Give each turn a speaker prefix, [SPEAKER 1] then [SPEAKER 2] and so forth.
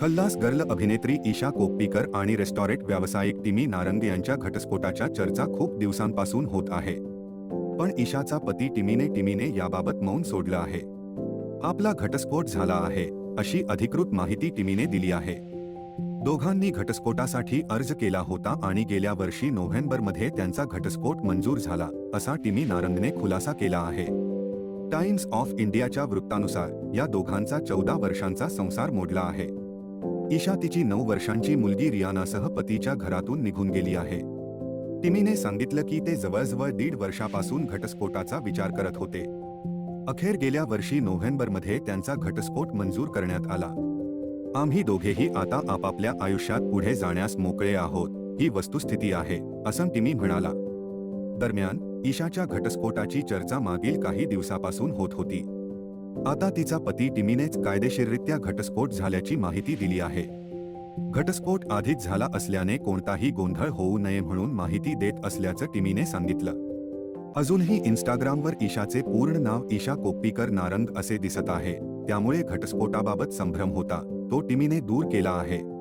[SPEAKER 1] खल्लास girl अभिनेत्री ईशा कोप्पीकर आणि restaurant व्यावसायिक टिमी नारंग यांच्या घटस्फोटाच्या चर्चा खूप दिवसांपासून होत आहे. पण ईशाचा पती टिमीने टिमीने याबाबत मौन सोडलं आहे. आपला घटस्फोट झाला आहे अशी अधिकृत माहिती टिमीने दिली आहे. दोघांनी घटस्फोटासाठी अर्ज केला होता आणि गेल्या वर्षी नोव्हेंबरमध्ये त्यांचा घटस्फोट मंजूर झाला असा टिमी नारंगने खुलासा केला आहे. टाइम्स ऑफ इंडियाच्या वृत्तानुसार या दोघांचा चौदा वर्षांचा संसार मोडला आहे. ईशा तिची नऊ वर्षांची मुलगी रियानासह पतीच्या घरातून निघून गेली आहे. टिमीने सांगितलं की ते जवळजवळ दीड वर्षापासून घटस्फोटाचा विचार करत होते. अखेर गेल्या वर्षी नोव्हेंबरमध्ये त्यांचा घटस्फोट मंजूर करण्यात आला. आम्ही दोघेही आता आपापल्या आयुष्यात पुढे जाण्यास मोकळे आहोत ही वस्तुस्थिती आहे असं टिमी म्हणाला. दरम्यान ईशाच्या घटस्फोटाची चर्चा मागील काही दिवसापासून होत होती. आता तिचा पती टिमीनेच कायदेशीररित्या घटस्फोट झाल्याची माहिती दिली आहे. घटस्फोट आधीच झाला असल्याने कोणताही गोंधळ होऊ नये म्हणून माहिती देत असल्याचं टिमीने सांगितलं. अजूनही इन्स्टाग्रामवर ईशाचे पूर्ण नाव ईशा कोप्पीकर नारंग असे दिसत आहे. त्यामुळे घटस्फोटाबाबत संभ्रम होता. तो टिमीने दूर केला आहे.